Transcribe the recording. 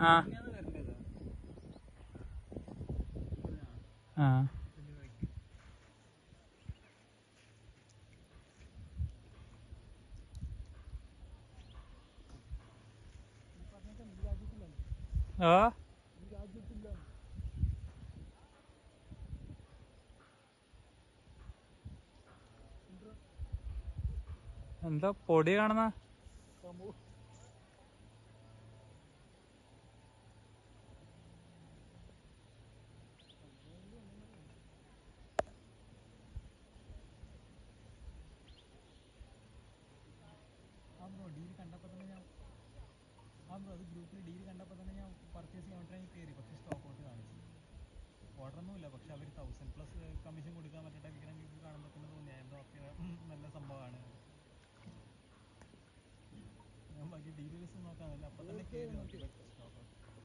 ആ. ആ. ആ. എന്താ പൊടി കാണുന്ന? ഡീൽ കണ്ടപ്പോൾ തന്നെ ഞാൻ ആ ബ്രോ അത് ഗ്രൂപ്പിൽ ഡീൽ കണ്ടപ്പോൾ തന്നെ ഞാൻ പർച്ചേസ് ചെയ്യാൻ വേണ്ടി കയറി. പക്ഷേ സ്റ്റോക്ക് ഔട്ട് കാണിച്ചു. ഓർഡർ ഒന്നുമില്ല പക്ഷെ അവർ തൗസൻഡ് പ്ലസ് കമ്മീഷൻ കൊടുക്കാൻ പറ്റട്ടെ ഗ്രൂപ്പിൽ കാണുമ്പോൾ തന്നെ തോന്നി എന്തോ ഒക്കെ നല്ല സംഭവമാണ്. ഞാൻ ബാക്കി ഡീറ്റെയിൽസ് നോക്കാമല്ലോ അപ്പം തന്നെ കയറി നോക്കി.